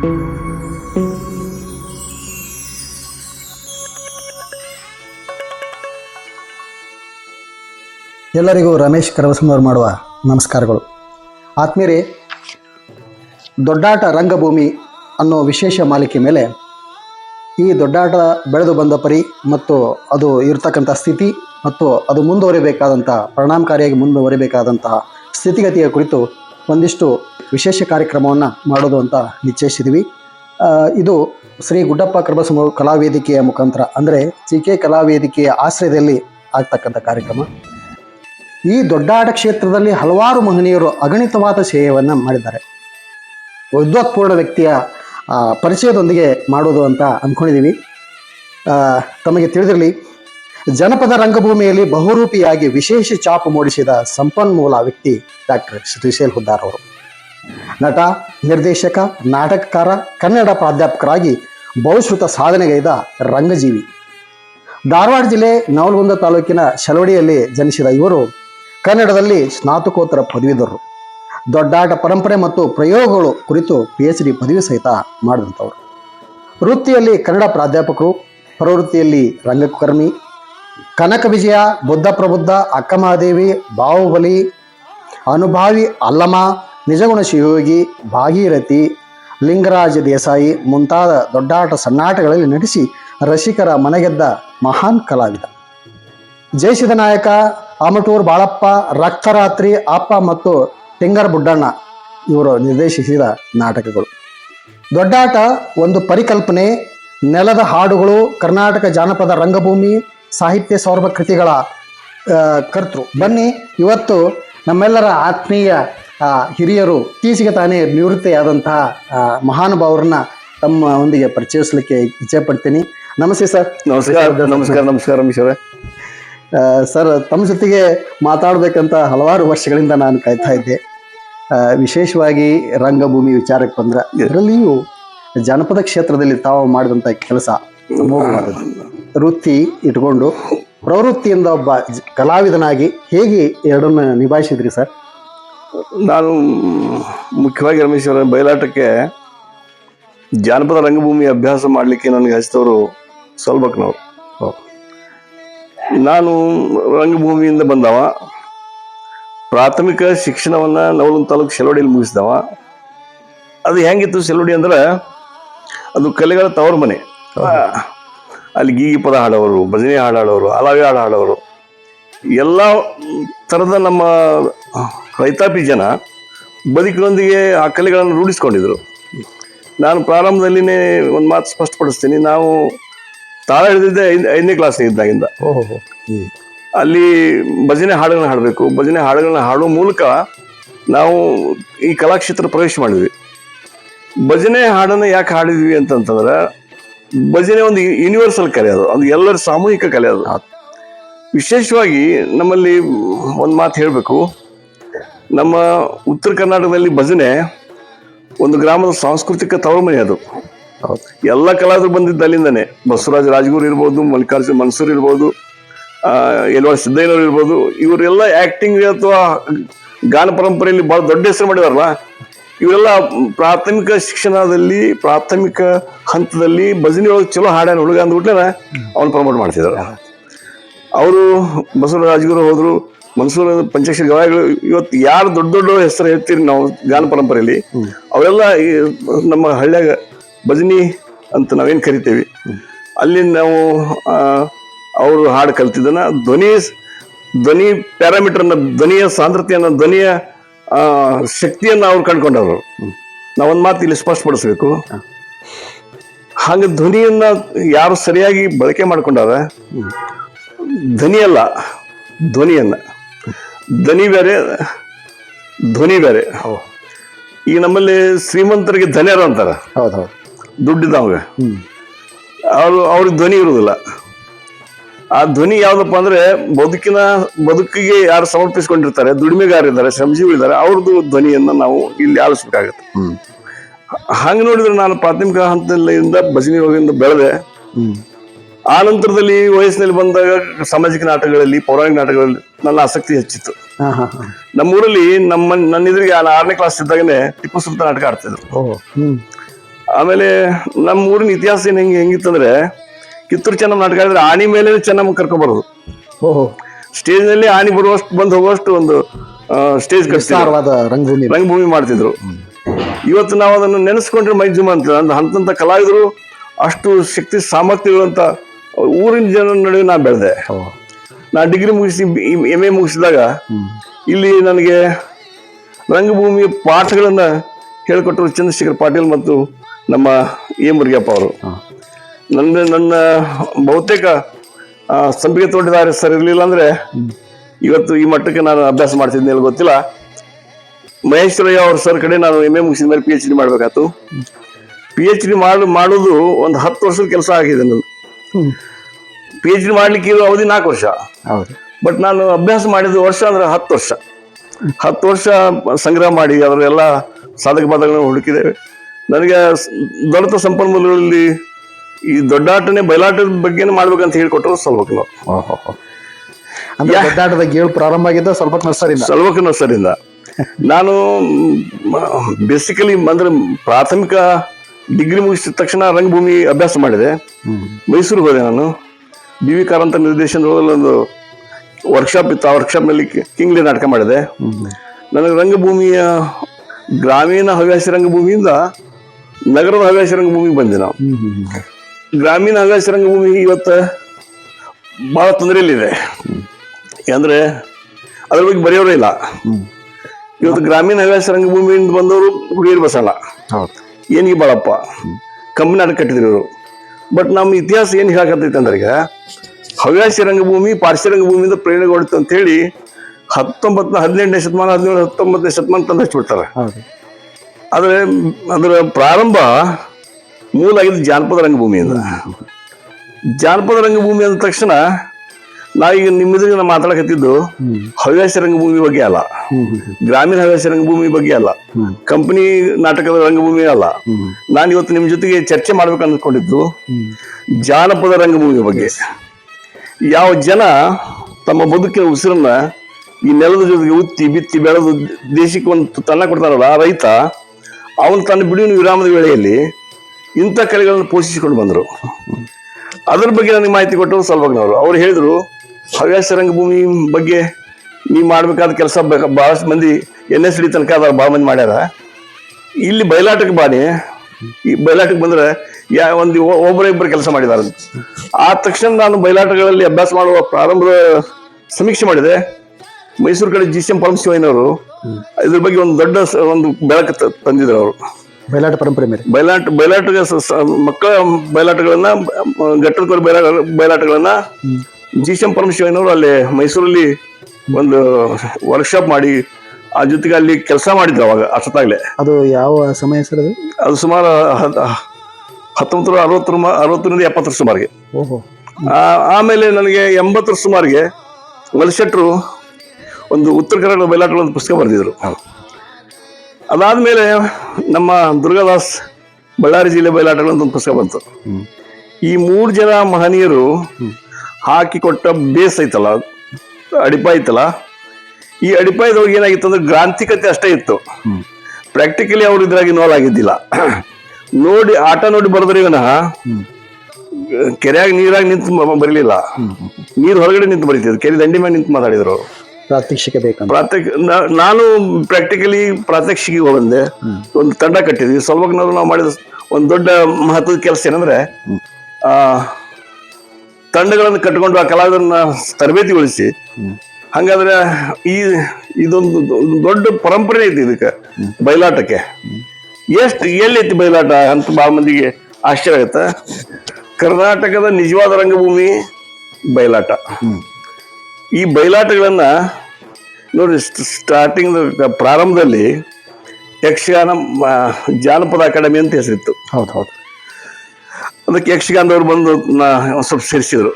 ಎಲ್ಲರಿಗೂ ರಮೇಶ್ ಕರವಸಂದವ್ರು ಮಾಡುವ ನಮಸ್ಕಾರಗಳು. ಆತ್ಮೀಯರೇ, ದೊಡ್ಡಾಟ ರಂಗಭೂಮಿ ಅನ್ನೋ ವಿಶೇಷ ಮಾಲಿಕೆ ಮೇಲೆ ಈ ದೊಡ್ಡಾಟ ಬೆಳೆದು ಬಂದ ಪರಿ ಮತ್ತು ಅದು ಇರತಕ್ಕಂಥ ಸ್ಥಿತಿ ಮತ್ತು ಅದು ಮುಂದುವರಿಬೇಕಾದಂಥ ಪರಿಣಾಮಕಾರಿಯಾಗಿ ಮುಂದುವರಿಬೇಕಾದಂತಹ ಸ್ಥಿತಿಗತಿಯ ಕುರಿತು ಒಂದಿಷ್ಟು ವಿಶೇಷ ಕಾರ್ಯಕ್ರಮವನ್ನು ಮಾಡೋದು ಅಂತ ನಿಶ್ಚಯಿಸಿದ್ವಿ. ಇದು ಶ್ರೀ ಗುಡ್ಡಪ್ಪ ಕರಬಸಮ ಕಲಾವೇದಿಕೆಯ ಮುಖಾಂತರ, ಅಂದರೆ ಜಿ ಕೆ ಕಲಾವೇದಿಕೆಯ ಆಶ್ರಯದಲ್ಲಿ ಆಗ್ತಕ್ಕಂಥ ಕಾರ್ಯಕ್ರಮ. ಈ ದೊಡ್ಡಾಟ ಕ್ಷೇತ್ರದಲ್ಲಿ ಹಲವಾರು ಮಹನೀಯರು ಅಗಣಿತವಾದ ಸೇವೆಯನ್ನು ಮಾಡಿದ್ದಾರೆ. ವಿದ್ವತ್ಪೂರ್ಣ ವ್ಯಕ್ತಿಯ ಪರಿಚಯದೊಂದಿಗೆ ಮಾಡೋದು ಅಂತ ಅಂದ್ಕೊಂಡಿದ್ದೀವಿ ತಮಗೆ ತಿಳಿದಿರಲಿ ಜನಪದ ರಂಗಭೂಮಿಯಲ್ಲಿ ಬಹುರೂಪಿಯಾಗಿ ವಿಶೇಷ ಚಾಪು ಮೂಡಿಸಿದ ಸಂಪನ್ಮೂಲ ವ್ಯಕ್ತಿ ಡಾಕ್ಟರ್ ಶ್ರೀಶೈಲ್ ಹುದ್ದಾರ್ ಅವರು. ನಟ, ನಿರ್ದೇಶಕ, ನಾಟಕಕಾರ, ಕನ್ನಡ ಪ್ರಾಧ್ಯಾಪಕರಾಗಿ ಬಹುಶ್ರುತ ಸಾಧನೆಗೈದ ರಂಗಜೀವಿ. ಧಾರವಾಡ ಜಿಲ್ಲೆ ನವಲಗುಂದ ತಾಲೂಕಿನ ಶಲವಡಿಯಲ್ಲಿ ಜನಿಸಿದ ಇವರು ಕನ್ನಡದಲ್ಲಿ ಸ್ನಾತಕೋತ್ತರ ಪದವೀಧರರು. ದೊಡ್ಡಾಟ ಪರಂಪರೆ ಮತ್ತು ಪ್ರಯೋಗಗಳು ಕುರಿತು ಪಿ ಎಚ್ ಡಿ ಪದವಿ ಸಹಿತ ಮಾಡಿದಂಥವರು ವೃತ್ತಿಯಲ್ಲಿ ಕನ್ನಡ ಪ್ರಾಧ್ಯಾಪಕರು, ಪ್ರವೃತ್ತಿಯಲ್ಲಿ ರಂಗಕರ್ಮಿ ಕನಕ ವಿಜಯ, ಬುದ್ಧ ಪ್ರಬುದ್ಧ ಅಕ್ಕಮಹಾದೇವಿ ಬಾಹುಬಲಿ, ಅನುಭಾವಿ ಅಲ್ಲಮ ನಿಜಗುಣ ಶಿವಯೋಗಿ, ಭಾಗೀರಥಿ, ಲಿಂಗರಾಜ ದೇಸಾಯಿ ಮುಂತಾದ ದೊಡ್ಡಾಟ ಸನ್ನಾಟಗಳಲ್ಲಿ ನಟಿಸಿ ರಸಿಕರ ಮನೆಗೆದ್ದ ಮಹಾನ್ ಕಲಾವಿದ. ಜಯಸಿದ ನಾಯಕ ಅಮಟೂರ್ ಬಾಳಪ್ಪ, ರಕ್ತರಾತ್ರಿ, ಅಪ್ಪ ಮತ್ತು ಟಿಂಗರ್ ಬುಡ್ಡಣ್ಣ ಇವರು ನಿರ್ದೇಶಿಸಿದ ನಾಟಕಗಳು. ದೊಡ್ಡಾಟ ಒಂದು ಪರಿಕಲ್ಪನೆ, ನೆಲದ ಹಾಡುಗಳು, ಕರ್ನಾಟಕ ಜಾನಪದ ರಂಗಭೂಮಿ ಸಾಹಿತ್ಯ ಸೌರಭ ಕೃತಿಗಳ ಕರ್ತೃ. ಬನ್ನಿ ಇವತ್ತು ನಮ್ಮೆಲ್ಲರ ಆತ್ಮೀಯ ಹಿರಿಯರು ಇತ್ತೀಚೆಗೆ ತಾನೇ ನಿವೃತ್ತಿಯಾದಂತಹ ಮಹಾನುಭಾವರನ್ನ ತಮ್ಮ ಒಂದಿಗೆ ಪರಿಚಯಿಸಲಿಕ್ಕೆ ಇಚ್ಛೆ ಪಡ್ತೀನಿ ನಮಸ್ತೆ ಸರ್. ನಮಸ್ಕಾರ ನಮಸ್ಕಾರ ನಮಸ್ಕಾರ ಮಿಶ್ರ ಸರ್ ತಮ್ಮ ಜೊತೆಗೆ ಮಾತಾಡಬೇಕಂತ ಹಲವಾರು ವರ್ಷಗಳಿಂದ ನಾನು ಕಾಯ್ತಾ ಇದ್ದೆ. ವಿಶೇಷವಾಗಿ ರಂಗಭೂಮಿ ವಿಚಾರಕ್ಕೆ ಬಂದ್ರೆ ಇದರಲ್ಲಿಯೂ ಜಾನಪದ ಕ್ಷೇತ್ರದಲ್ಲಿ ತಾವು ಮಾಡಿದಂಥ ಕೆಲಸ ಅಮೋಘವಾದದ್ದು ವೃತ್ತಿ ಇಟ್ಕೊಂಡು ಪ್ರವೃತ್ತಿಯಿಂದ ಒಬ್ಬ ಕಲಾವಿದನಾಗಿ ಹೇಗೆ ಎರಡನ್ನು ನಿಭಾಯಿಸಿದ್ರಿ ಸರ್? ನಾನು ಮುಖ್ಯವಾಗಿ ರಮೇಶ್ ಅವರ ಬಯಲಾಟಕ್ಕೆ ಜಾನಪದ ರಂಗಭೂಮಿ ಅಭ್ಯಾಸ ಮಾಡಲಿಕ್ಕೆ ನನಗೆ ಹಚ್ಚಿದವರು ಸೊಲ್ಬಕ್ನವ್ರು. ನಾನು ರಂಗಭೂಮಿಯಿಂದ ಬಂದವ ಪ್ರಾಥಮಿಕ ಶಿಕ್ಷಣವನ್ನು ನವಲನ್ ತಾಲೂಕು ಶೆಲವಡಿಯಲ್ಲಿ ಮುಗಿಸಿದವ. ಅದು ಹೆಂಗಿತ್ತು ಶೆಲವಡಿ ಅಂದ್ರೆ ಅದು ಕಲೆಗಳ ತವರು ಮನೆ. ಅಲ್ಲಿ ಗೀಗಿ ಪದ ಹಾಡೋರು ಭಜನೆ ಹಾಡು ಹಾಡೋರು ಅಲಾವಿ ಹಾಡು ಹಾಡೋರು ಎಲ್ಲ ಥರದ ನಮ್ಮ ರೈತಾಪಿ ಜನ ಬದುಕಿನೊಂದಿಗೆ ಆ ಕಲೆಗಳನ್ನು ರೂಢಿಸ್ಕೊಂಡಿದ್ರು. ನಾನು ಪ್ರಾರಂಭದಲ್ಲಿನೇ ಒಂದು ಮಾತು ಸ್ಪಷ್ಟಪಡಿಸ್ತೀನಿ. ನಾವು ತಾಳ ಹಿಡಿದಿದ್ದೆ ಐದು ಐದನೇ ಕ್ಲಾಸ್ ಇದ್ದಾಗಿಂದ. ಓಹೋ ಅಲ್ಲಿ ಭಜನೆ ಹಾಡುಗಳನ್ನ ಹಾಡಬೇಕು. ಭಜನೆ ಹಾಡುಗಳನ್ನ ಹಾಡೋ ಮೂಲಕ ನಾವು ಈ ಕಲಾಕ್ಷೇತ್ರ ಪ್ರವೇಶ ಮಾಡಿದ್ವಿ. ಭಜನೆ ಹಾಡನ್ನು ಯಾಕೆ ಹಾಡಿದ್ವಿ ಅಂತಂತಂದ್ರೆ ಭಜನೆ ಒಂದು ಯೂನಿವರ್ಸಲ್ ಕಲೆ ಅದು. ಅದು ಎಲ್ಲರ ಸಾಮೂಹಿಕ ಕಲೆ ಅದು. ವಿಶೇಷವಾಗಿ ನಮ್ಮಲ್ಲಿ ಒಂದು ಮಾತು ಹೇಳಬೇಕು. ನಮ್ಮ ಉತ್ತರ ಕರ್ನಾಟಕದಲ್ಲಿ ಭಜನೆ ಒಂದು ಗ್ರಾಮದ ಸಾಂಸ್ಕೃತಿಕ ತವರಮನೆ ಅದು. ಎಲ್ಲ ಕಲಾವಿದರು ಬಂದಿದ್ದು ಅಲ್ಲಿಂದನೇ. ಬಸವರಾಜ ರಾಜಗುರು ಇರ್ಬೋದು ಮಲ್ಲಿಕಾರ್ಜುನ್ ಮನ್ಸೂರ್ ಇರ್ಬೋದು ಎಲ್ವಾ ಸಿದ್ದಯ್ಯನವರು ಇರ್ಬೋದು ಇವರೆಲ್ಲ ಆ್ಯಕ್ಟಿಂಗ್ ಅಥವಾ ಗಾನ ಪರಂಪರೆಯಲ್ಲಿ ಬಹಳ ದೊಡ್ಡ ಹೆಸರು ಮಾಡಿದಾರಲ್ಲ. ಇವರೆಲ್ಲ ಪ್ರಾಥಮಿಕ ಶಿಕ್ಷಣದಲ್ಲಿ, ಪ್ರಾಥಮಿಕ ಹಂತದಲ್ಲಿ ಭಜನೆ ಒಳಗೆ ಚಲೋ ಹಾಡ್ಯಾನ ಹುಡುಗ ಅಂದ್ಬಿಟ್ರೆ ಅವ್ನು ಪ್ರಮೋಟ್ ಮಾಡ್ತಿದ್ದಾರೆ ಅವರು ಬಸವರಾಜ ರಾಜಗುರು ಹೋದ್ರು, ಮನ್ಸೂರ್ ಪಂಚಾಕ್ಷರಿ ಗವಾಯಿಗಳು, ಇವತ್ತು ಯಾರು ದೊಡ್ಡ ದೊಡ್ಡ ಹೆಸರು ಹೇಳ್ತೀರಿ ನಾವು ಗಾನ ಪರಂಪರೆಯಲ್ಲಿ ಅವರೆಲ್ಲ ನಮ್ಮ ಹಳ್ಳಿಯಾಗ ಭಜನಿ ಅಂತ ನಾವೇನು ಕರಿತೇವೆ. ಅಲ್ಲಿ ನಾವು ಅವರು ಹಾಡು ಕಲ್ತಿದ್ದನ್ನ ಧ್ವನಿ ಧ್ವನಿ ಪ್ಯಾರಾಮೀಟರ್ನ, ಧ್ವನಿಯ ಸಾಂದ್ರತೆಯನ್ನು, ಧ್ವನಿಯ ಶಕ್ತಿಯನ್ನ ಅವ್ರು ಕಂಡ್ಕೊಂಡವರು. ನಾವೊಂದು ಮಾತು ಇಲ್ಲಿ ಸ್ಪಷ್ಟಪಡಿಸ್ಬೇಕು. ಹಾಗೆ ಧ್ವನಿಯನ್ನ ಯಾರು ಸರಿಯಾಗಿ ಬಳಕೆ ಮಾಡ್ಕೊಂಡಾರ? ಧ್ವನಿಯಲ್ಲ ಧ್ವನಿಯನ್ನ. ಧ್ವನಿ ಬೇರೆ ಧ್ವನಿ ಬೇರೆ. ಈಗ ನಮ್ಮಲ್ಲಿ ಶ್ರೀಮಂತರಿಗೆ ಧನ್ಯರು ಅಂತಾರೆ. ಹೌದು ಹೌದು. ದುಡ್ಡಿದ್ದವಾಗ. ಹ್ಮ್. ಅವರು ಅವ್ರಿಗೆ ಧ್ವನಿ ಇರುವುದಿಲ್ಲ ಆ ಧ್ವನಿ ಯಾವ್ದಪ್ಪ ಅಂದ್ರೆ ಬದುಕಿನ ಬದುಕಿಗೆ ಯಾರು ಸಮರ್ಪಿಸಿಕೊಂಡಿರ್ತಾರೆ ದುಡಿಮೆಗಾರಿದ್ದಾರೆ ಶ್ರಮಜೀವಿದ್ದಾರೆ ಅವ್ರದ್ದು ಧ್ವನಿಯನ್ನ ನಾವು ಇಲ್ಲಿ ಆಲಿಸ್ಬೇಕಾಗತ್ತೆ. ಹಂಗ ನೋಡಿದ್ರೆ ನಾನು ಪ್ರಾಥಮಿಕ ಹಂತದಿಂದ ಭಜನೆ ಯೋಗದಿಂದ ಬೆಳೆದೆ. ಆ ನಂತರದಲ್ಲಿ ವಯಸ್ಸಿನಲ್ಲಿ ಬಂದಾಗ ಸಾಮಾಜಿಕ ನಾಟಕಗಳಲ್ಲಿ ಪೌರಾಣಿಕ ನಾಟಕಗಳಲ್ಲಿ ನನ್ನ ಆಸಕ್ತಿ ಹೆಚ್ಚಿತ್ತು. ನಮ್ಮೂರಲ್ಲಿ ನಮ್ಮ ನನ್ನ ಎದುರಿಗೆ ಆರನೇ ಕ್ಲಾಸ್ ಇದ್ದಾಗನೆ ಟಿಪ್ಪು ಸುಲ್ತಾನ್ ನಾಟಕ ಆಡ್ತಿದ್ರು. ಆಮೇಲೆ ನಮ್ಮ ಊರಿನ ಇತಿಹಾಸ ಏನ್ ಹೆಂಗೆ ಹೆಂಗಿತ್ತಂದ್ರೆ ಕಿತ್ತೂರು ಚೆನ್ನಮ್ಮ ನಾಟಕ ಆಡಿದ್ರೆ ಆಣಿ ಮೇಲೆ ಚೆನ್ನಮ್ಮ ಕರ್ಕೊಬರೋದು. ಸ್ಟೇಜ್ನಲ್ಲಿ ಆಣಿ ಬರುವಷ್ಟು ಬಂದು ಹೋಗುವಷ್ಟು ಒಂದು ಸ್ಟೇಜ್ ರಂಗಭೂಮಿ. ರಂಗಭೂಮಿ ಮಾಡ್ತಿದ್ರು. ಇವತ್ತು ನಾವು ಅದನ್ನು ನೆನೆಸ್ಕೊಂಡ್ರೆ ಮೈಜುಮ ಅಂತ. ಅಂದ್ರೆ ಅಂತಂತ ಕಲಾವಿದರು ಅಷ್ಟು ಶಕ್ತಿ ಸಾಮರ್ಥ್ಯ ಇರುವಂತ ಊರಿನ ಜನ ನಡುವೆ ನಾ ಬೆಳೆದೆ. ನಾ ಡಿಗ್ರಿ ಮುಗಿಸಿ ಎಂ ಎ ಮುಗಿಸಿದಾಗ ಇಲ್ಲಿ ನನಗೆ ರಂಗಭೂಮಿಯ ಪಾಠಗಳನ್ನ ಹೇಳಿಕೊಟ್ಟರು ಚಂದ್ರಶೇಖರ್ ಪಾಟೀಲ್ ಮತ್ತು ನಮ್ಮ ಎ ಮುರುಗಪ್ಪ ಅವರು. ನನ್ನ ನನ್ನ ಬಹುತೇಕ ಸಂಪಿಗೆ ತೋಟದಾರೆ ಸರ್ ಇರಲಿಲ್ಲ ಅಂದರೆ ಇವತ್ತು ಈ ಮಟ್ಟಕ್ಕೆ ನಾನು ಅಭ್ಯಾಸ ಮಾಡ್ತಿದ್ದೆ ಇಲ್ಲ ಗೊತ್ತಿಲ್ಲ. ಮಹೇಶ್ವರಯ್ಯ ಅವ್ರ ಸರ್ ಕಡೆ ನಾನು ಎಂ ಎ ಮುಗಿಸಿದ ಮೇಲೆ ಪಿ ಎಚ್ ಡಿ ಮಾಡಬೇಕಾಯ್ತು. ಪಿ ಎಚ್ ಡಿ ಮಾಡಿ ಮಾಡೋದು ಒಂದು ಹತ್ತು ವರ್ಷದ ಕೆಲಸ ಆಗಿದೆ ನನ್ನ. ಪಿ ಎಚ್ ಡಿ ಮಾಡಲಿಕ್ಕೆ ಇರೋ ಅವಧಿ ನಾಲ್ಕು ವರ್ಷ. ಹೌದು. ಬಟ್ ನಾನು ಅಭ್ಯಾಸ ಮಾಡಿದ ವರ್ಷ ಅಂದ್ರೆ ಹತ್ತು ವರ್ಷ. ಹತ್ತು ವರ್ಷ ಸಂಗ್ರಹ ಮಾಡಿ ಅದರೆಲ್ಲ ಸಾಧಕ ಬಾಧಗಳನ್ನು ಹುಡುಕಿದ್ದೇವೆ. ನನಗೆ ದೊಡ್ಡ ದೊರೆತ ಸಂಪನ್ಮೂಲಗಳಲ್ಲಿ ಈ ದೊಡ್ಡಾಟನೆ ಬಯಲಾಟದ ಬಗ್ಗೆನೇ ಮಾಡ್ಬೇಕಂತ ಹೇಳ್ಕೊಟ್ರು ಸಲ್ವಕನವ್ರು. ಓಹೋ ಅಂದ್ರೆ ದೊಡ್ಡಾಟದ ಗೇಳು ಪ್ರಾರಂಭ ಆಗಿದ್ದ ಸ್ವಲ್ಪ ನರ್ಸರಿಂದ ಸಲ್ವಕ್ ನರ್ಸರಿಂದ ನಾನು ಬೇಸಿಕಲಿ ಅಂದ್ರೆ ಪ್ರಾಥಮಿಕ ಡಿಗ್ರಿ ಮುಗಿಸಿದ ತಕ್ಷಣ ರಂಗಭೂಮಿ ಅಭ್ಯಾಸ ಮಾಡಿದೆ. ಮೈಸೂರಿಗೆ ಹೋದೆ ನಾನು. ಬಿ ವಿ ಕಾರಂತ ನಿರ್ದೇಶನ ಒಂದು ವರ್ಕ್ಶಾಪ್ ಇತ್ತು. ಆ ವರ್ಕ್ಶಾಪ್ನಲ್ಲಿ ಕಿಂಗ್ಲಿ ನಾಟಕ ಮಾಡಿದೆ. ನನಗೆ ರಂಗಭೂಮಿಯ ಗ್ರಾಮೀಣ ಹವ್ಯಾಸಿ ರಂಗಭೂಮಿಯಿಂದ ನಗರದ ಹವ್ಯಾಸಿ ರಂಗಭೂಮಿಗೆ ಬಂದೆ ನಾವು. ಗ್ರಾಮೀಣ ಹವ್ಯಾಸ ರಂಗಭೂಮಿ ಇವತ್ತು ಬಹಳ ತೊಂದರೆಯಲ್ಲಿದೆ. ಅಂದ್ರೆ ಅದ್ರ ಬಗ್ಗೆ ಬರೆಯೋರೇ ಇಲ್ಲ. ಇವತ್ತು ಗ್ರಾಮೀಣ ಹವ್ಯಾಸ ರಂಗಭೂಮಿಯಿಂದ ಬಂದವರು ಹುಡುಗಿಯರು ಬಸಲ್ಲ. ಏನಿಗೆ ಬಾಳಪ್ಪ? ಕಂಪನಿ ನಾಟಕ ಕಟ್ಟಿದ್ರು ಇವರು. ಬಟ್ ನಮ್ಮ ಇತಿಹಾಸ ಏನು ಹೇಳಕತ್ತೈತೆ ಅಂದ್ರೆ ಈಗ ಹವ್ಯಾಸಿ ರಂಗಭೂಮಿ ಪಾರ್ಶ್ವ ರಂಗಭೂಮಿಯಿಂದ ಪ್ರೇರಣೆಗೊಳ್ತು ಅಂತ ಹೇಳಿ ಹತ್ತೊಂಬತ್ತನೇ ಹದಿನೆಂಟನೇ ಶತಮಾನ ಹದಿನೇಳು ಹತ್ತೊಂಬತ್ತನೇ ಶತಮಾನ ತಂದು ಹಚ್ಬಿಡ್ತಾರೆ ಹೌದು. ಆದರೆ ಅದರ ಪ್ರಾರಂಭ ಮೂಲ ಆಗಿದ್ದು ಜಾನಪದ ಅಂತ ಜಾನಪದ ರಂಗಭೂಮಿ ಅಂದ ತಕ್ಷಣ ನಾವೀಗ ನಿಮ್ಮೆದುರಿಗೆ ನಾವು ಮಾತಾಡಕತ್ತಿದ್ದು. ಹವ್ಯಾಸ ರಂಗಭೂಮಿ ಬಗ್ಗೆ ಅಲ್ಲ. ಗ್ರಾಮೀಣ ಹವ್ಯಾಸ ರಂಗಭೂಮಿ ಬಗ್ಗೆ ಅಲ್ಲ. ಕಂಪನಿ ನಾಟಕದ ರಂಗಭೂಮಿ ಅಲ್ಲ ನಾನು ಇವತ್ತು ನಿಮ್ಮ ಜೊತೆಗೆ ಚರ್ಚೆ ಮಾಡ್ಬೇಕು ಅನ್ಕೊಂಡಿದ್ದು. ಜಾನಪದ ರಂಗಭೂಮಿ ಬಗ್ಗೆ ಯಾವ ಜನ ತಮ್ಮ ಬದುಕಿನ ಉಸಿರನ್ನ ಈ ನೆಲದ ಜೊತೆಗೆ ಉತ್ತಿ, ಬಿತ್ತಿ, ಬೆಳೆದು ದೇಶಕ್ಕೆ ಒಂದು ತನ್ನ ಕೊಡ್ತಾರಲ್ಲ ರೈತ, ಅವನು ತನ್ನ ಬಿಡುವಿನ ವಿರಾಮದ ವೇಳೆಯಲ್ಲಿ ಇಂಥ ಕಲೆಗಳನ್ನು ಪೋಷಿಸಿಕೊಂಡು ಬಂದರು. ಅದರ ಬಗ್ಗೆ ನನಗೆ ಮಾಹಿತಿ ಕೊಟ್ಟರು ಸಲ್ವಾಗ್ನವರು. ಅವ್ರು ಹೇಳಿದರು, ಹವ್ಯಾಸ ರಂಗಭೂಮಿ ಬಗ್ಗೆ ನೀವು ಮಾಡಬೇಕಾದ ಕೆಲಸ ಬಹಳಷ್ಟು ಮಂದಿ ಎನ್ ಎಸ್ ಡಿ ತನಕ ಅದಾರ ಭಾಳ ಮಂದಿ ಮಾಡ್ಯಾರ. ಇಲ್ಲಿ ಬಯಲಾಟಕ್ಕೆ ಬಾನಿ ಈ ಬಯಲಾಟಕ್ಕೆ ಬಂದ್ರೆ ಯಾ, ಒಂದು ಒ- ಒಬ್ಬರ ಇಬ್ಬರು ಕೆಲಸ ಮಾಡಿದ್ದಾರೆ ಆ ತಕ್ಷಣ ನಾನು ಬಯಲಾಟಗಳಲ್ಲಿ ಅಭ್ಯಾಸ ಮಾಡುವ ಪ್ರಾರಂಭದ ಸಮೀಕ್ಷೆ ಮಾಡಿದೆ. ಮೈಸೂರು ಕಡೆ ಜಿ ಸಿ ಎಂ ಪರಮಶಿವಯ್ಯನವರು, ಇದ್ರ ಬಗ್ಗೆ ಒಂದು ದೊಡ್ಡ ಒಂದು ಬೆಳಕು ತಂದಿದ್ರು ಅವರು. ಬಯಲಾಟ ಪರಂಪರೆ ಮೇಲೆ ಬಯಲಾಟ ಬಯಲಾಟ ಮಕ್ಕಳ ಬಯಲಾಟಗಳನ್ನ ಘಟ್ಟದ ಬಯಲಾ ಬಯಲಾಟಗಳನ್ನ ಜಿ ಸಿ ಎಂ ಪರಮಶಿವನವರು ಅಲ್ಲಿ ಮೈಸೂರಲ್ಲಿ ಒಂದು ವರ್ಕ್ಶಾಪ್ ಮಾಡಿ ಆ ಜೊತೆಗೆ ಅಲ್ಲಿ ಕೆಲಸ ಮಾಡಿದ್ರು ಅವಾಗ ಅಷ್ಟೊತ್ತಾಗಲೇ. ಅದು ಯಾವ ಸಮಯ ಸರ್ ಅದು? ಅದು ಸುಮಾರು ಹತ್- ಹತ್ತೊಂಬತ್ತು ಅರವತ್ತರ ಅರವತ್ತರಿಂದ ಎಪ್ಪತ್ತರ ಸುಮಾರಿಗೆ. ಆಮೇಲೆ ನನಗೆ ಎಂಬತ್ತರ ಸುಮಾರಿಗೆ ವಲಶೆಟ್ರು ಒಂದು ಉತ್ತರ ಕನ್ನಡ ಬಯಲಾಟಗಳ ಒಂದು ಪುಸ್ತಕ ಬರೆದಿದ್ರು. ಅದಾದ್ಮೇಲೆ ನಮ್ಮ ದುರ್ಗಾದಾಸ್ ಬಳ್ಳಾರಿ ಜಿಲ್ಲೆ ಬಯಲಾಟಗಳು ಅಂತ ಒಂದು ಪುಸ್ತಕ ಬಂತು ಈ ಮೂರು ಜನ ಮಹನೀಯರು ಹಾಕಿಕೊಟ್ಟ ಬೇಸ್ ಐತಲ್ಲ, ಅಡಿಪಾಯ ಐತಲ್ಲ, ಈ ಅಡಿಪಾಯದೊಳಗೆ ಏನಾಗಿತ್ತು ಅಂದ್ರೆ ಗ್ರಾಂತಿಕತೆ ಅಷ್ಟೇ ಇತ್ತು. ಪ್ರಾಕ್ಟಿಕಲಿ ಅವ್ರು ಇದ್ರಾಗ ಇನ್ವಾಲ್ವ್ ಆಗಿದ್ದಿಲ್ಲ ನೋಡಿ, ಆಟ ನೋಡಿ ಬರೆದ್ರೆ ಇವನ. ಕೆರೆಯಾಗ ನೀರಾಗ ನಿಂತು ಬರಲಿಲ್ಲ ನೀರು ಹೊರಗಡೆ ನಿಂತು ಬರೀತಿದ್ರು, ಕೆರೆ ದಂಡಿ ಮೇಲೆ ನಿಂತು ಮಾತಾಡಿದ್ರು. ಪ್ರಾತ್ಯಕ್ಷಿಕೆ ಬೇಕು ಪ್ರಾತ್ಯಕ್ ನಾನು ಪ್ರಾಕ್ಟಿಕಲಿ ಪ್ರಾತ್ಯಕ್ಷಿಕೆಗೆ ಬಂದೆ ಒಂದು ತಂಡ ಕಟ್ಟಿದ್ವಿ. ಸೊಲ್ಬಕ್ನವರು ನಾವು ಮಾಡಿದ ಒಂದು ದೊಡ್ಡ ಮಹತ್ವದ ಕೆಲಸ ಏನಂದ್ರೆ ಆ ತಂಡಗಳನ್ನು ಕಟ್ಟಿಕೊಂಡು ಆ ಕಲಾವಿದರನ್ನ ತರಬೇತಿಗೊಳಿಸಿ. ಹಂಗಾದ್ರೆ ಈ ಇದೊಂದು ದೊಡ್ಡ ಪರಂಪರೆ ಐತಿ ಇದಕ್ಕೆ. ಬಯಲಾಟಕ್ಕೆ. ಎಷ್ಟು ಎಲ್ಲೈತಿ ಐತಿ ಬಯಲಾಟ ಅಂತ ಭಾಳ ಮಂದಿಗೆ ಆಶ್ಚರ್ಯ ಆಗುತ್ತೆ. ಕರ್ನಾಟಕದ ನಿಜವಾದ ರಂಗಭೂಮಿ ಬಯಲಾಟ. ಈ ಬಯಲಾಟಗಳನ್ನ ನೋಡಿ ಸ್ಟಾರ್ಟಿಂಗ್ ಪ್ರಾರಂಭದಲ್ಲಿ ಯಕ್ಷಗಾನ ಜಾನಪದ ಅಕಾಡೆಮಿ ಅಂತ ಹೆಸರಿತ್ತು. ಹೌದು ಹೌದು. ಅದಕ್ಕೆ ಯಕ್ಷಗಾನದವ್ರು ಬಂದು ಸ್ವಲ್ಪ ಸೇರಿಸಿದ್ರು.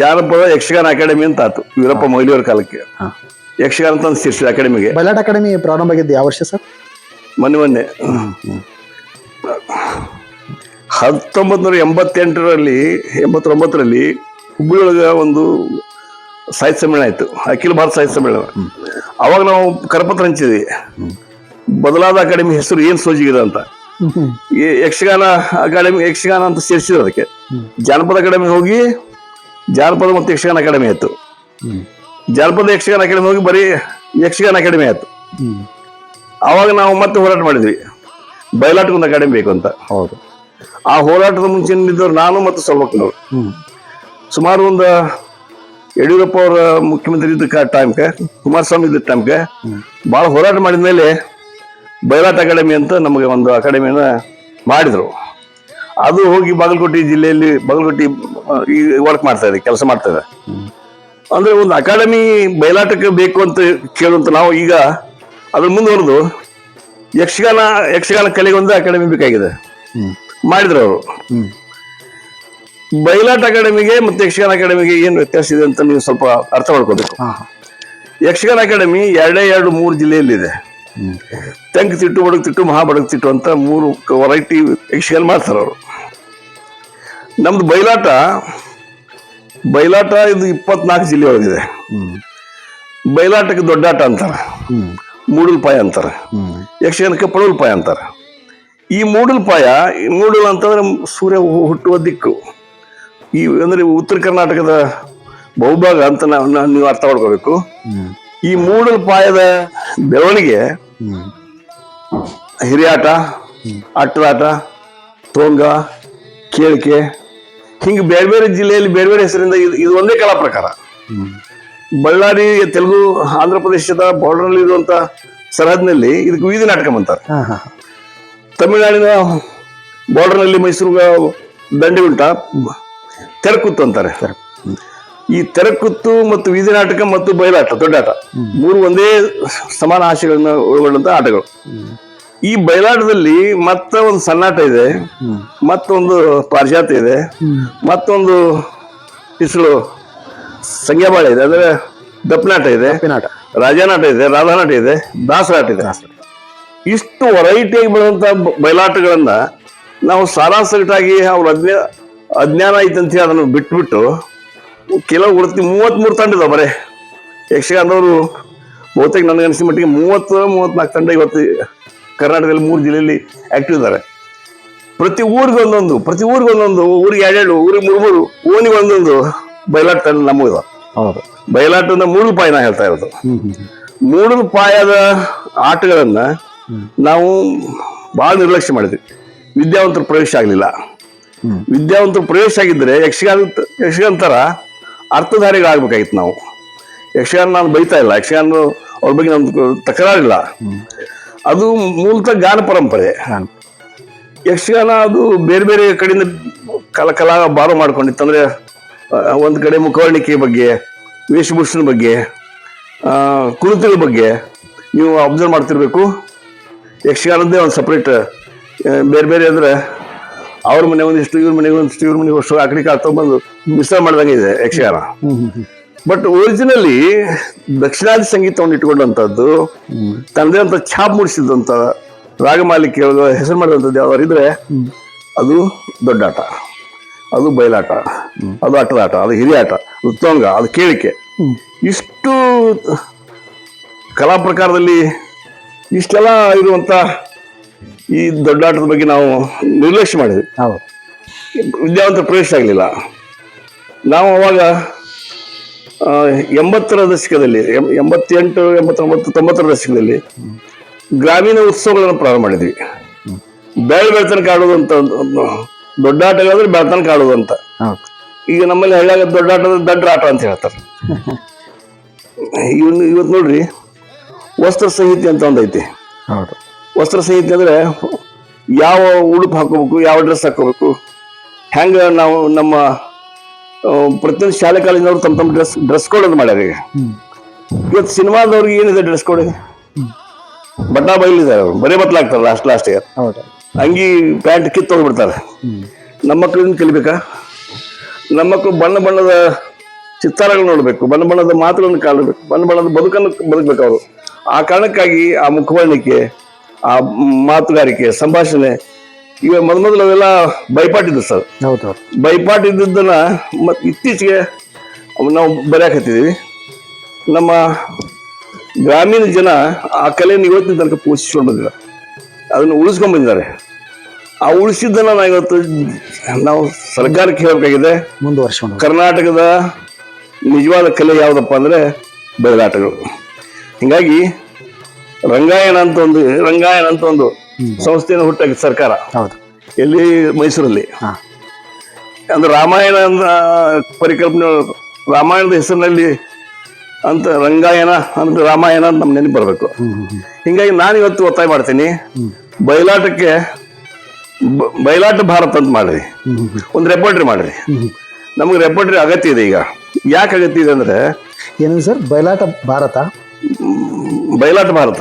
ಜಾನಪದ ಯಕ್ಷಗಾನ ಅಕಾಡೆಮಿ ಅಂತ ಆತು ವೀರಪ್ಪ ಮೊಯ್ಲಿಯವರ ಕಾಲಕ್ಕೆ. ಯಕ್ಷಗಾನ ಅಂತ ಸೇರಿಸಿದ್ರು ಅಕಾಡೆಮಿಗೆ. ಬಯಲಾಟ ಅಕಾಡೆಮಿ ಪ್ರಾರಂಭ ಆಗಿದ್ದು ಯಾವ ವರ್ಷ ಸರ್? ಮೊನ್ನೆ ಮೊನ್ನೆ. ಹತ್ತೊಂಬತ್ತು ನೂರ ಎಂಬತ್ತೆಂಟರಲ್ಲಿ ಎಂಬತ್ತೊಂಬತ್ತರಲ್ಲಿ ಹುಬ್ಬಳ್ಳಿ ಒಳಗ ಒಂದು ಸಾಹಿತ್ಯ ಸಮ್ಮೇಳನ ಆಯಿತು. ಅಖಿಲ ಭಾರತ ಸಾಹಿತ್ಯ ಸಮ್ಮೇಳನ. ಅವಾಗ ನಾವು ಕರಪತ್ರ ಹಂಚಿದ್ವಿ. ಬದಲಾದ ಅಕಾಡೆಮಿ ಹೆಸರು ಏನು ಸೋಜಿಗಿದೆ ಅಂತ. ಯಕ್ಷಗಾನ ಅಕಾಡೆಮಿ ಯಕ್ಷಗಾನ ಅಂತ ಸೇರಿಸಿದ್ರು ಅದಕ್ಕೆ. ಜಾನಪದ ಅಕಾಡೆಮಿ ಹೋಗಿ ಜಾನಪದ ಮತ್ತು ಯಕ್ಷಗಾನ ಅಕಾಡೆಮಿ ಆಯ್ತು. ಜಾನಪದ ಯಕ್ಷಗಾನ ಅಕಾಡೆಮಿ ಹೋಗಿ ಬರೀ ಯಕ್ಷಗಾನ ಅಕಾಡೆಮಿ ಆಯ್ತು. ಆವಾಗ ನಾವು ಮತ್ತೆ ಹೋರಾಟ ಮಾಡಿದ್ವಿ. ಬಯಲಾಟಕ್ಕೊಂದು ಅಕಾಡೆಮಿ ಬೇಕು ಅಂತ. ಹೌದು. ಆ ಹೋರಾಟದ ಮುಂಚೆ ನಾನು ಮತ್ತು ಸೊಲ್ಬಕ್ಕನವರು ಹ್ಮ್. ಸುಮಾರು ಒಂದು ಯಡಿಯೂರಪ್ಪ ಅವರ ಮುಖ್ಯಮಂತ್ರಿ ಇದ್ದ ಟೈಮ್ಗೆ ಕುಮಾರಸ್ವಾಮಿ ಇದ್ದ ಟೈಮ್ಗೆ ಭಾಳ ಹೋರಾಟ ಮಾಡಿದ ಮೇಲೆ ಬಯಲಾಟ ಅಕಾಡೆಮಿ ಅಂತ ನಮಗೆ ಒಂದು ಅಕಾಡೆಮಿಯನ್ನು ಮಾಡಿದರು. ಅದು ಹೋಗಿ ಬಾಗಲಕೋಟೆ ಜಿಲ್ಲೆಯಲ್ಲಿ ಬಾಗಲಕೋಟೆ ಈ ವರ್ಕ್ ಮಾಡ್ತಾ ಇದೆ ಕೆಲಸ ಮಾಡ್ತಾ ಇದೆ. ಅಂದರೆ ಒಂದು ಅಕಾಡೆಮಿ ಬಯಲಾಟಕ್ಕೆ ಬೇಕು ಅಂತ ಕೇಳುವಂಥ ನಾವು ಈಗ ಅದ್ರ ಮುಂದುವರೆದು ಯಕ್ಷಗಾನ ಯಕ್ಷಗಾನ ಕಲೆಗೆ ಒಂದು ಅಕಾಡೆಮಿ ಬೇಕಾಗಿದೆ. ಮಾಡಿದ್ರು ಅವರು. ಬಯಲಾಟ ಅಕಾಡೆಮಿಗೆ ಮತ್ತೆ ಯಕ್ಷಗಾನ ಅಕಾಡೆಮಿಗೆ ಏನು ವ್ಯತ್ಯಾಸ ಇದೆ ಅಂತ ನೀವು ಸ್ವಲ್ಪ ಅರ್ಥ ಮಾಡ್ಕೋಬೇಕು. ಯಕ್ಷಗಾನ ಅಕಾಡೆಮಿ ಎರಡೇ ಎರಡು ಮೂರು ಜಿಲ್ಲೆಯಲ್ಲಿದೆ. ಇದೆ ತೆಂಕ್ ತಿಟ್ಟು ಬಡಗ್ ತಿಟ್ಟು ಮಹಾ ಬಡಗ್ ತಿಟ್ಟು ಅಂತ ಮೂರು ವೆರೈಟಿ ಯಕ್ಷಗಾನ ಮಾಡ್ತಾರೆ ಅವರು. ನಮ್ದು ಬಯಲಾಟ ಬಯಲಾಟ ಇದು ಇಪ್ಪತ್ನಾಲ್ಕು ಜಿಲ್ಲೆ ಒಳಗಿದೆ ಬೈಲಾಟಕ್ಕೆ ಬಯಲಾಟಕ್ಕೆ ದೊಡ್ಡಾಟ ಅಂತಾರೆ. ಮೂಡಲ್ ಮೂಡಲ್ಪಾಯ ಅಂತಾರೆ. ಯಕ್ಷಗಾನಕ್ಕೆ ಪಡವಲ್ಪಾಯ ಅಂತಾರೆ. ಈ ಮೂಡಲ್ಪಾಯ ಮೂಡಲ್ ಅಂತಂದ್ರೆ ಸೂರ್ಯ ಹುಟ್ಟುವ ದಿಕ್ಕು. ಈ ಅಂದ್ರೆ ಉತ್ತರ ಕರ್ನಾಟಕದ ಬಹುಭಾಗ ಅಂತ ನಾವು ಅರ್ಥ ಮಾಡ್ಕೋಬೇಕು. ಈ ಮೂಡಲ್ಪಾಯದ ಬೆಳವಣಿಗೆ ಹಿರಿಯಾಟ ಅಟ್ಟದಾಟ ತೋಂಗ ಕೇಳಿಕೆ ಹಿಂಗೆ ಬೇರೆ ಬೇರೆ ಜಿಲ್ಲೆಯಲ್ಲಿ ಬೇರೆ ಬೇರೆ ಹೆಸರಿಂದ ಇದು ಇದು ಒಂದೇ ಕಲಾ ಪ್ರಕಾರ. ಬಳ್ಳಾರಿ ತೆಲುಗು ಆಂಧ್ರ ಪ್ರದೇಶದ ಬಾರ್ಡರ್ನಲ್ಲಿ ಇರುವಂತ ಸರಹದ್ನಲ್ಲಿ ಇದಕ್ಕೆ ವೀದಿ ನಾಟಕ ಅಂತಾರೆ ತಮಿಳುನಾಡಿನ ಬಾರ್ಡರ್ನಲ್ಲಿ ಮೈಸೂರು ದಂಡಿ ಉಂಟ. ತೆರಕುತ್ತು ಅಂತಾರೆ. ಈ ತೆರಕುತ್ತು ಮತ್ತು ಬೀದಿ ನಾಟಕ ಮತ್ತು ಬಯಲಾಟ ದೊಡ್ಡಾಟ ಮೂರು ಒಂದೇ ಸಮಾನ ಆಶೆಗಳನ್ನ ಒಳಗೊಂಡಂತ ಆಟಗಳು. ಈ ಬಯಲಾಟದಲ್ಲಿ ಮತ್ತ ಒಂದು ಸಣ್ಣಾಟ ಇದೆ ಮತ್ತೊಂದು ಪಾರಿಜಾತ ಇದೆ ಮತ್ತೊಂದು ಇಸಳು ಸಂಗ್ಯಾಬಾಳೆ ಇದೆ ಅಂದ್ರೆ ದಪ್ಪನಾಟ ಇದೆ ರಾಜಾನಾಟ ಇದೆ ರಾಧಾನಾಟ ಇದೆ ದಾಸರಾಟ ಇದೆ. ಇಷ್ಟು ವೆರೈಟಿಯಾಗಿ ಬರುವಂತ ಬ- ಬಯಲಾಟಗಳನ್ನ ನಾವು ಸಾರಾಸಗಟಾಗಿ ಅವ್ರ ಅಜ್ಞಾ ಅಜ್ಞಾನ ಐತಂತ ಹೇಳಿ ಅದನ್ನು ಬಿಟ್ಬಿಟ್ಟು ಕೆಲವು ಉಳಿತಿ ಮೂವತ್ಮೂರು ತಂಡ ಇದಾವೆ ಯಕ್ಷಗಾನ ಯಕ್ಷಗಾನದವರು ಬಹುತೇಕ ನನಗೆ ಅನಿಸಿದ ಮಟ್ಟಿಗೆ ಮೂವತ್ತು ಮೂವತ್ನಾಲ್ಕು ತಂಡ ಇವತ್ತು ಕರ್ನಾಟಕದಲ್ಲಿ ಮೂರು ಜಿಲ್ಲೆಯಲ್ಲಿ ಆಕ್ಟಿವ್ ಇದ್ದಾರೆ. ಪ್ರತಿ ಊರಿಗೆ ಒಂದೊಂದು ಪ್ರತಿ ಊರಿಗೆ ಒಂದೊಂದು ಊರಿಗೆ ಎರಡೆರಡು ಊರಿಗೆ ಮೂರು ಮೂರು ಓನಿಗೆ ಒಂದೊಂದು ಬಯಲಾಟ ತಂಡ ನಮಗಿದ ಹೌದು. ಬಯಲಾಟದ ಮೂರು ಪಾಯ ನಾ ಹೇಳ್ತಾ ಇರೋದು. ಮೂರು ಪಾಯದ ಆಟಗಳನ್ನ ನಾವು ಬಹಳ ನಿರ್ಲಕ್ಷ್ಯ ಮಾಡಿದ್ವಿ. ವಿದ್ಯಾವಂತರ ಪ್ರವೇಶ ಆಗಲಿಲ್ಲ. ವಿದ್ಯಾವಂತರ ಪ್ರವೇಶ ಆಗಿದ್ರೆ ಯಕ್ಷಗಾನ ಯಕ್ಷಗಾನ ಥರ ಅರ್ಥಧಾರಿಗಳಾಗಬೇಕಾಗಿತ್ತು ನಾವು. ಯಕ್ಷಗಾನ ನಾನು ಬೈತಾ ಇಲ್ಲ. ಯಕ್ಷಗಾನ ಅವ್ರ ಬಗ್ಗೆ ನಮ್ದು ತಕರಾರಿಲ್ಲ. ಅದು ಮೂಲತಃ ಗಾನ ಪರಂಪರೆ. ಯಕ್ಷಗಾನ ಅದು ಬೇರೆ ಬೇರೆ ಕಡೆಯಿಂದ ಕಲ ಕಲಾ ಬಾರೋ ಮಾಡ್ಕೊಂಡಿತ್ತು. ಅಂದ್ರೆ ಒಂದು ಕಡೆ ಮುಖವರ್ಣಿಕೆ ಬಗ್ಗೆ ವೇಷಭೂಷಣ ಬಗ್ಗೆ ಆ, ಕುಣಿತಗಳ ಬಗ್ಗೆ ನೀವು ಅಬ್ಸರ್ವ್ ಮಾಡ್ತಿರ್ಬೇಕು. ಯಕ್ಷಗಾನದ್ದೇ ಒಂದು ಸಪ್ರೇಟ್ ಬೇರೆ ಬೇರೆ ಅಂದ್ರೆ ಅವ್ರ ಮನೆ ಒಂದಿಷ್ಟು ಇವ್ರ ಮನೆಗೆ ಒಂದಿಷ್ಟು ಇವ್ರ ಮನೆಗೆ ಅಷ್ಟು ಆ ಕಡೆ ಕಾಲ್ ತಗೊಂಡ್ಬಂದು ಮಿಶ್ರ ಮಾಡ್ದಂಗೆ ಇದೆ ಯಕ್ಷಗಾನ. ಬಟ್ ಒರಿಜಿನಲಿ ದಕ್ಷಿಣಾದಿ ಸಂಗೀತವನ್ನು ಇಟ್ಕೊಂಡಂಥದ್ದು ತನ್ನದೇ ಅಂತ ಛಾಪ್ ಮೂಡಿಸಿದಂಥ ರಾಗಮಾಲಿಕೆ ಹೆಸರು ಮಾಡಿದಂಥದ್ದು ಯಾವ್ದಾರು ಇದ್ರೆ ಅದು ದೊಡ್ಡಾಟ ಅದು ಬಯಲಾಟ. ಅದು ಆಟದಾಟ ಅದು ಹಿರಿಯಾಟ ಅದು ತೊಂಗ. ಅದು ಕೇಳಿಕೆ. ಇಷ್ಟು ಕಲಾ ಪ್ರಕಾರದಲ್ಲಿ ಇಷ್ಟೆಲ್ಲ ಇರುವಂತ ಈ ದೊಡ್ಡಾಟದ ಬಗ್ಗೆ ನಾವು ನಿರ್ಲಕ್ಷ್ಯ ಮಾಡಿದ್ವಿ. ಹೌದು. ವಿದ್ಯಾವಂತರ ಪ್ರವೇಶ ಆಗಲಿಲ್ಲ. ನಾವು ಅವಾಗ ಎಂಬತ್ತರ ದಶಕದಲ್ಲಿ ಎಂಬತ್ತೆಂಟು ಎಂಬತ್ತೊಂಬತ್ತು ತೊಂಬತ್ತರ ದಶಕದಲ್ಲಿ ಗ್ರಾಮೀಣ ಉತ್ಸವಗಳನ್ನು ಪ್ರಾರಂಭ ಮಾಡಿದ್ವಿ. ಬೆಳೆ ಬೆಳ್ತನಕ ಆಡೋದು ಅಂತ ಒಂದು ದೊಡ್ಡಾಟಗಳಂದ್ರೆ ಬೆಳ್ತನಕ ಆಡೋದು ಅಂತ. ಈಗ ನಮ್ಮಲ್ಲಿ ಹಳ್ಳಿಯಾಗ ದೊಡ್ಡಾಟದ ದೊಡ್ಡ ಆಟ ಅಂತ ಹೇಳ್ತಾರೆ. ಇವನು ಇವತ್ತು ನೋಡ್ರಿ ವಸ್ತ್ರ ಸಂಹಿತೆ ಅಂತ ಒಂದೈತಿ. ಹೌದು. ವಸ್ತ್ರ ಸಂಹಿತೆ ಅಂದ್ರೆ ಯಾವ ಉಡುಪು ಹಾಕೋಬೇಕು ಯಾವ ಡ್ರೆಸ್ ಹಾಕೋಬೇಕು ಹೆಂಗ ನಾವು ನಮ್ಮ ಪ್ರತಿಯೊಂದು ಶಾಲೆ ಕಾಲೇಜಿನವ್ರು ತಮ್ಮ ತಮ್ಮ ಡ್ರೆಸ್ ಡ್ರೆಸ್ ಕೋಡ್ ಅಂತ ಮಾಡ್ಯಾರ ಈಗ. ಇವತ್ತು ಸಿನಿಮಾದವ್ರಿಗೆ ಏನಿದೆ ಡ್ರೆಸ್ ಕೋಡ್ ಬಟ್ಟಾ ಬೈಲಿದ್ದಾರೆ ಅವರು. ಬರೇ ಬತ್ಲಾಗ್ತಾರೆ ಲಾಸ್ಟ್ ಲಾಸ್ಟಿಗೆ ಇಯರ್ ಅಂಗಿ ಪ್ಯಾಂಟ್ ಕಿತ್ತು ಹೋಗ್ಬಿಡ್ತಾರೆ ನಮ್ಮ ಮಕ್ಕಳನ್ನ ಕಲಿಬೇಕಾ? ನಮ್ಮ ಮಕ್ಕಳು ಬಣ್ಣ ಬಣ್ಣದ ಚಿತ್ತಾರಗಳು ನೋಡಬೇಕು ಬಣ್ಣ ಬಣ್ಣದ ಮಾತುಗಳನ್ನು ಕಾಣಬೇಕು ಬಣ್ಣ ಬಣ್ಣದ ಬದುಕನ್ನು ಬದುಕಬೇಕು ಅವರು. ಆ ಕಾರಣಕ್ಕಾಗಿ ಆ ಮುಖವರ್ಣಿಕೆ ಆ ಮಾತುಗಾರಿಕೆ ಸಂಭಾಷಣೆ ಈಗ ಮೊದ ಮೊದಲು ಅವೆಲ್ಲ ಬೈಪಾಟಿದ್ದು ಸರ್. ಹೌದು ಹೌದು ಬೈಪಾಟ್ ಇದ್ದದ್ದನ್ನ ಮತ್ ಇತ್ತೀಚೆಗೆ ನಾವು ಬರೆಯಾಕತ್ತಿದ್ವಿ ನಮ್ಮ ಗ್ರಾಮೀಣ ಜನ ಆ ಕಲೆಯನ್ನು ಇವತ್ತಿನ ತನಕ ಪೋಷಿಸ್ಕೊಂಡು ಬಂದಿದ್ದಾರೆ. ಅದನ್ನು ಉಳಿಸ್ಕೊಂಡ್ ಬಂದಿದ್ದಾರೆ. ಆ ಉಳಿಸಿದ್ದನ್ನ ನಾವು ಇವತ್ತು ನಾವು ಸರ್ಕಾರಕ್ಕೆ ಹೇಳಬೇಕಾಗಿದೆ. ಮುಂದುವರ್ಸ್ಕೊಂಡು. ಕರ್ನಾಟಕದ ನಿಜವಾದ ಕಲೆ ಯಾವುದಪ್ಪ ಅಂದರೆ ಬೆಳಗಾಟಗಳು ಹಿಂಗಾಗಿ ರಂಗಾಯಣ ಅಂತ ಒಂದು ರಂಗಾಯಣ ಅಂತ ಒಂದು ಸಂಸ್ಥೆಯನ್ನು ಹುಟ್ಟಾಕಿತ್ತು ಸರ್ಕಾರ. ಹೌದು. ಎಲ್ಲಿ? ಮೈಸೂರಲ್ಲಿ. ಅಂದ್ರೆ ರಾಮಾಯಣ ಅಂತ ಪರಿಕಲ್ಪನೆ ರಾಮಾಯಣದ ಹೆಸರಿನಲ್ಲಿ ಅಂತ ರಂಗಾಯಣ ಅಂದ್ರೆ ರಾಮಾಯಣ ಅಂತ ನಮ್ಮ ನೆನಪು ಬರಬೇಕು. ಹಿಂಗಾಗಿ ನಾನು ಇವತ್ತು ಒತ್ತಾಯ ಮಾಡ್ತೀನಿ. ಬಯಲಾಟಕ್ಕೆ ಬಯಲಾಟ ಭಾರತ ಅಂತ ಮಾಡ್ರಿ. ಒಂದು ರೆಪೋರ್ಟ್ರಿ ಮಾಡ್ರಿ. ನಮಗೆ ರೆಪೋರ್ಟ್ರಿ ಅಗತ್ಯ ಇದೆ ಈಗ. ಯಾಕೆ ಅಗತ್ಯ ಇದೆ ಅಂದ್ರೆ ಏನು ಸರ್ ಬಯಲಾಟ ಭಾರತ? ಬಯಲಾಟ ಭಾರತ.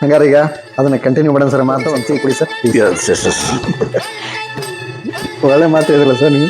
ಹಂಗಾರೆ ಈಗ ಅದನ್ನ ಕಂಟಿನ್ಯೂ ಮಾಡೋಣ ಸರ್ ಮಾತು ಒಂದು ಟೀ ಕುಡಿ ಸರ್. ಒಳ್ಳೆ ಮಾತು ಹೇಳಿದ್ರಲ್ಲ ಸರ್ ನೀವು.